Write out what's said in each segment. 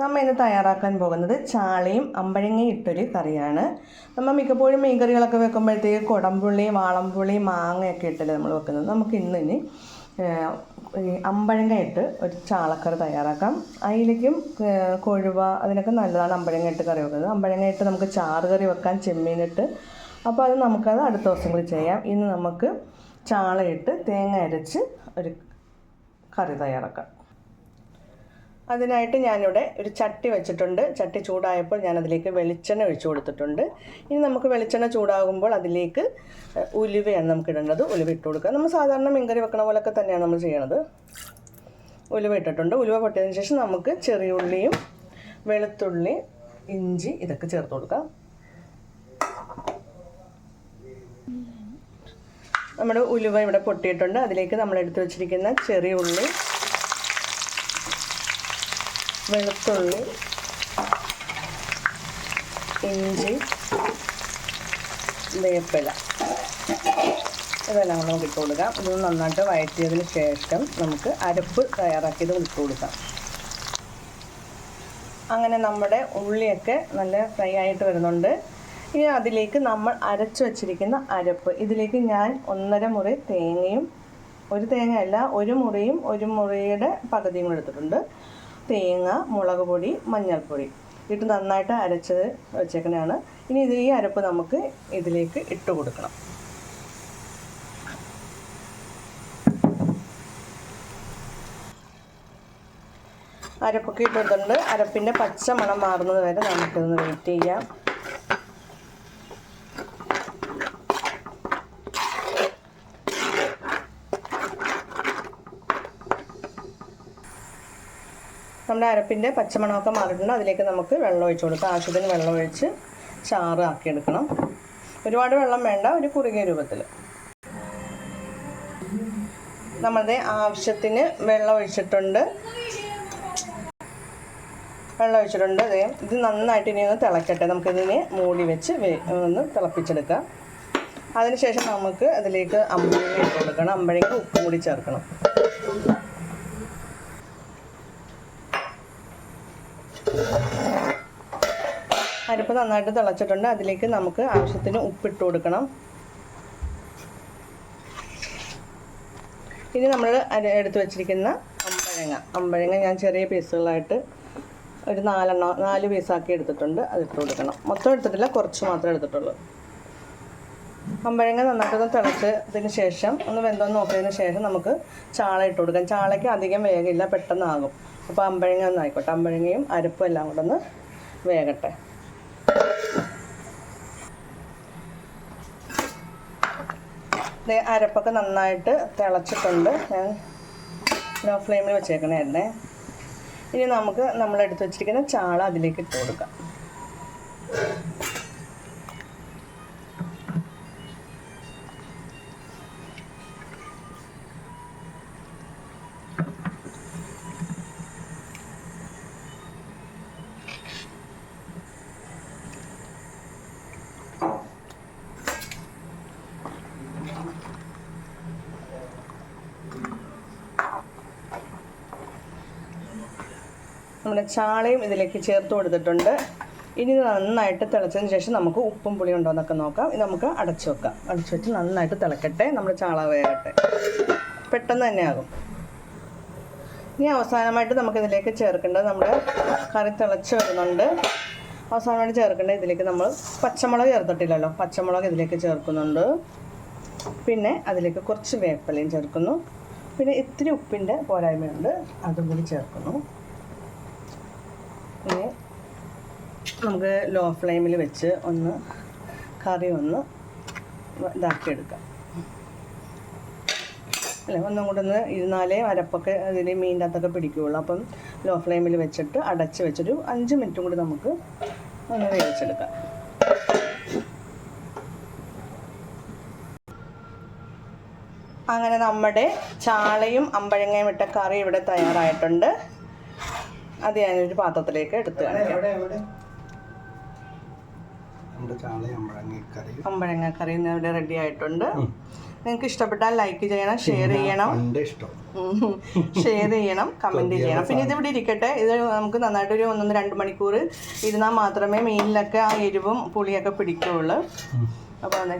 നമ്മൾ ഇന്ന് തയ്യാറാക്കാൻ പോകുന്നത് ചാളയും അമ്പഴങ്ങയും ഇട്ടൊരു കറിയാണ്. നമ്മൾ മിക്കപ്പോഴും മീൻ കറികളൊക്കെ വെക്കുമ്പോഴത്തേക്ക് കുടംപുള്ളി വാളംപുള്ളി മാങ്ങയൊക്കെ ഇട്ടല്ലേ നമ്മൾ വെക്കുന്നത്. നമുക്ക് ഇന്ന് ഇനി അമ്പഴങ്ങ ഇട്ട് ഒരു ചാളക്കറി തയ്യാറാക്കാം. അതിലേക്കും കൊഴുവ അതിനൊക്കെ നല്ലതാണ് അമ്പഴങ്ങ ഇട്ട് കറി വെക്കുന്നത്. അമ്പഴങ്ങ ഇട്ട് നമുക്ക് ചാറ് കറി വെക്കാൻ ചെമ്മീനിട്ട്. അപ്പോൾ അത് നമുക്കത് അടുത്ത ദിവസം കൂടി ചെയ്യാം. ഇന്ന് നമുക്ക് ചാളയിട്ട് തേങ്ങ അരച്ച് ഒരു കറി തയ്യാറാക്കാം. അതിനായിട്ട് ഞാനിവിടെ ഒരു ചട്ടി വെച്ചിട്ടുണ്ട്. ചട്ടി ചൂടായപ്പോൾ ഞാൻ അതിലേക്ക് വെളിച്ചെണ്ണ ഒഴിച്ചു കൊടുത്തിട്ടുണ്ട്. ഇനി നമുക്ക് വെളിച്ചെണ്ണ ചൂടാകുമ്പോൾ അതിലേക്ക് ഉലുവയാണ് നമുക്ക് ഇടേണ്ടത്. ഉലുവ ഇട്ട് കൊടുക്കുക. നമ്മൾ സാധാരണ മീൻകറി വെക്കണ പോലൊക്കെ തന്നെയാണ് നമ്മൾ ചെയ്യണത്. ഉലുവ ഇട്ടിട്ടുണ്ട്. ഉലുവ പൊട്ടിയതിന് ശേഷം നമുക്ക് ചെറിയ ഉള്ളിയും വെളുത്തുള്ളി ഇഞ്ചി ഇതൊക്കെ ചേർത്ത് കൊടുക്കാം. നമ്മുടെ ഉലുവ ഇവിടെ പൊട്ടിയിട്ടുണ്ട്. അതിലേക്ക് നമ്മൾ എടുത്തു വെച്ചിരിക്കുന്ന ചെറിയ ഉള്ളി വെളുത്തുള്ളി ഇഞ്ചി വേപ്പില. ഇതെല്ലാം നമുക്ക് ഇട്ട് കൊടുക്കാം. ഇത് നന്നായിട്ട് വഴറ്റിയതിന് ശേഷം നമുക്ക് അരപ്പ് തയ്യാറാക്കിയത് ഇട്ട് കൊടുക്കാം. അങ്ങനെ നമ്മുടെ ഉള്ളിയൊക്കെ നല്ല ഫ്രൈ ആയിട്ട് വരുന്നുണ്ട്. ഇനി അതിലേക്ക് നമ്മൾ അരച്ചു വച്ചിരിക്കുന്ന അരപ്പ്. ഇതിലേക്ക് ഞാൻ ഒന്നര മുറി തേങ്ങയും ഒരു തേങ്ങയല്ല ഒരു മുറിയും ഒരു മുറിയുടെ പകുതിയും എടുത്തിട്ടുണ്ട് തേങ്ങ മുളക് പൊടി മഞ്ഞൾപ്പൊടി. ഇട്ട് നന്നായിട്ട് അരച്ചത് വെച്ചേക്കണതാണ് ഇനി ഇത് ഈ അരപ്പ് നമുക്ക് ഇതിലേക്ക് ഇട്ട് കൊടുക്കണം. അരപ്പൊക്കെ ഇട്ടിട്ടുണ്ട്. അരപ്പിന്റെ പച്ച മണം മാറുന്നത് വരെ നമുക്കിതൊന്ന് വെയിറ്റ് ചെയ്യാം. നമ്മുടെ അരപ്പിന്റെ പച്ചമണമൊക്കെ മാറിയിട്ടുണ്ട്. അതിലേക്ക് നമുക്ക് വെള്ളം ഒഴിച്ച് കൊടുക്കാം. ആവശ്യത്തിന് വെള്ളം ഒഴിച്ച് ചാറ് ആക്കിയെടുക്കണം ഒരുപാട് വെള്ളം വേണ്ട ഒരു കുറുകിയ രൂപത്തിൽ നമ്മളുടെ ആവശ്യത്തിന് വെള്ളം ഒഴിച്ചിട്ടുണ്ട്. വെള്ളം ഒഴിച്ചിട്ടുണ്ട്. അതെ ഇത് നന്നായിട്ട് ഇനി ഒന്ന് തിളക്കട്ടെ. നമുക്കിതിനെ മൂടി വെച്ച് ഒന്ന് തിളപ്പിച്ചെടുക്കാം. അതിനുശേഷം നമുക്ക് അതിലേക്ക് അമ്പഴങ്ങ ഇട്ട് കൊടുക്കണം. അമ്പഴങ്ങ ഉപ്പും കൂടി ചേർക്കണം. അരിപ്പ് നന്നായിട്ട് തിളച്ചിട്ടുണ്ട്. അതിലേക്ക് നമുക്ക് ആവശ്യത്തിന് ഉപ്പിട്ട് കൊടുക്കണം. ഇനി നമ്മൾ എടുത്തു എടുത്ത് വെച്ചിരിക്കുന്ന അമ്പഴങ്ങ. അമ്പഴങ്ങ ഞാൻ ചെറിയ പീസുകളായിട്ട് ഒരു നാലെണ്ണം നാല് പീസാക്കി എടുത്തിട്ടുണ്ട്. അതിട്ട് കൊടുക്കണം. മൊത്തം എടുത്തിട്ടില്ല കുറച്ച് മാത്രമേ എടുത്തിട്ടുള്ളൂ. അമ്പഴങ്ങ നന്നായിട്ടൊന്ന് തിളച്ചതിന് ശേഷം ഒന്ന് വെന്തോന്ന് നോക്കിയതിന് ശേഷം നമുക്ക് ചാള ഇട്ട് കൊടുക്കാം. ചാളയ്ക്ക് അധികം വേഗമില്ല പെട്ടെന്നാകും. അപ്പോൾ അമ്പഴങ്ങ ഒന്നായിക്കോട്ടെ. അമ്പഴങ്ങയും അരപ്പും എല്ലാം കൂടെ ഒന്ന് വേകട്ടെ. അരപ്പൊക്കെ നന്നായിട്ട് തിളച്ചിട്ടുണ്ട്. ഞാൻ ലോ ഫ്ലെയിമിൽ വെച്ചേക്കണായിരുന്നേ ഇനി നമുക്ക് നമ്മൾ എടുത്ത് വെച്ചിരിക്കുന്ന ചാള അതിലേക്ക് ഇട്ട് കൊടുക്കാം. നമ്മുടെ ചാളയും ഇതിലേക്ക് ചേർത്ത് കൊടുത്തിട്ടുണ്ട്. ഇനി ഇത് നന്നായിട്ട് തിളച്ചതിന് ശേഷം നമുക്ക് ഉപ്പും പുളിയും ഉണ്ടോ എന്നൊക്കെ നോക്കാം. ഇത് നമുക്ക് അടച്ചു വെക്കാം. അടച്ചു വെച്ച് നന്നായിട്ട് തിളക്കട്ടെ. നമ്മുടെ ചാള വേകട്ടെ. പെട്ടെന്ന് തന്നെ ആകും. ഇനി അവസാനമായിട്ട് നമുക്ക് ഇതിലേക്ക് ചേർക്കേണ്ടത് നമ്മുടെ കറി തിളച്ച് വരുന്നുണ്ട്. അവസാനമായിട്ട് ചേർക്കേണ്ടത് ഇതിലേക്ക് നമ്മൾ പച്ചമുളക് ചേർത്തിട്ടില്ലല്ലോ. പച്ചമുളക് ഇതിലേക്ക് ചേർക്കുന്നുണ്ട്. പിന്നെ അതിലേക്ക് കുറച്ച് വേപ്പിലയും ചേർക്കുന്നു. പിന്നെ ഇത്തിരി ഉപ്പിന്റെ പോരായ്മയുണ്ട്. അതും കൂടി ചേർക്കുന്നു ഇനി നമുക്ക് ലോ ഫ്ലെയിമിൽ വെച്ച് ഒന്ന് കറി ഒന്ന് ഇതാക്കിയെടുക്കാം. അല്ലേ? ഒന്നും കൂടെ ഒന്ന് ഇരുന്നാലേ അരപ്പൊക്കെ അതിൽ മീന്റെ അകത്തൊക്കെ പിടിക്കുകയുള്ളൂ. അപ്പം ലോ ഫ്ലെയിമിൽ വെച്ചിട്ട് അടച്ച് വെച്ചൊരു അഞ്ച് മിനിറ്റും കൂടി നമുക്ക് ഒന്ന് വേവിച്ചെടുക്കാം. അങ്ങനെ നമ്മുടെ ചാളയും അമ്പഴങ്ങയും ഇട്ട കറി ഇവിടെ തയ്യാറായിട്ടുണ്ട്. അത് ഞാനൊരു പാത്രത്തിലേക്ക് എടുത്തു കാണിക്കാം. നമ്മുടെ ചാളയും അമ്പഴങ്ങക്കറി. അമ്പഴങ്ങ കറി ഇവിടെ റെഡി ആയിട്ടുണ്ട്. നിങ്ങൾക്ക് ഇഷ്ടപ്പെട്ടാൽ ലൈക്ക് ചെയ്യണം ഷെയർ ചെയ്യണം. ഷെയർ ചെയ്യണം കമന്റ് ചെയ്യണം. പിന്നെ ഇത് ഇവിടെ ഇരിക്കട്ടെ. ഇത് നമുക്ക് നന്നായിട്ട് ഒരു ഒന്നൊന്ന് രണ്ട് മണിക്കൂർ ഇരുന്നാൽ മാത്രമേ മീനിലൊക്കെ ആ എരിവും പുളിയൊക്കെ പിടിക്കുകയുള്ളൂ അപ്പോൾ അതെ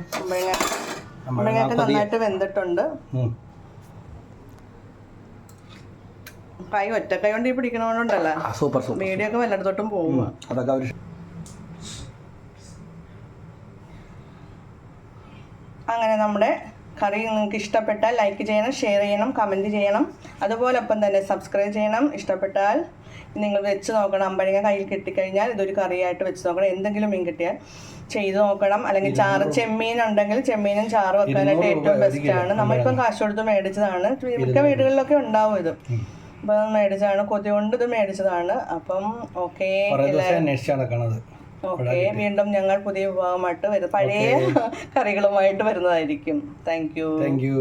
അമ്പഴങ്ങ നന്നായിട്ട് വെന്തിട്ടുണ്ട്. കൈ ഒറ്റക്കൈ കൊണ്ട് ഈ പിടിക്കണോണ്ടല്ല ആ, സൂപ്പർ സൂപ്പർ വീഡിയോ ഒക്കെ വല്ലയിടത്തോട്ടും പോകും അതൊക്കെ അങ്ങനെ നമ്മുടെ കറി നിങ്ങൾക്ക് ഇഷ്ടപ്പെട്ടാൽ ലൈക്ക് ചെയ്യണം ഷെയർ ചെയ്യണം കമന്റ് ചെയ്യണം. അതുപോലൊപ്പം തന്നെ സബ്സ്ക്രൈബ് ചെയ്യണം. ഇഷ്ടപ്പെട്ടാൽ നിങ്ങൾ വെച്ച് നോക്കണം. അമ്പഴങ്ങ കയ്യിൽ കിട്ടിക്കഴിഞ്ഞാൽ ഇതൊരു കറിയായിട്ട് വെച്ച് നോക്കണം. എന്തെങ്കിലും മീൻ കിട്ടിയാൽ ചെയ്ത് നോക്കണം. അല്ലെങ്കിൽ ചാറ് ചെമ്മീൻ ഉണ്ടെങ്കിൽ ചെമ്മീനും ചാറും വെക്കാനായിട്ട് ഏറ്റവും ബെസ്റ്റ് ആണ്. നമ്മളിപ്പം കാശ് കൊടുത്ത് മേടിച്ചതാണ്. മിക്ക വീടുകളിലൊക്കെ ഉണ്ടാവും ഇത്. അപ്പം മേടിച്ചതാണ്. കൊതി കൊണ്ട് ഇത് മേടിച്ചതാണ്. അപ്പം ഓക്കെ നടക്കണത്. ഓക്കെ വീണ്ടും ഞങ്ങൾ പുതിയ വിഭാഗമായിട്ട് വരും. പഴയ കറികളുമായിട്ട് വരുന്നതായിരിക്കും. Thank you thank you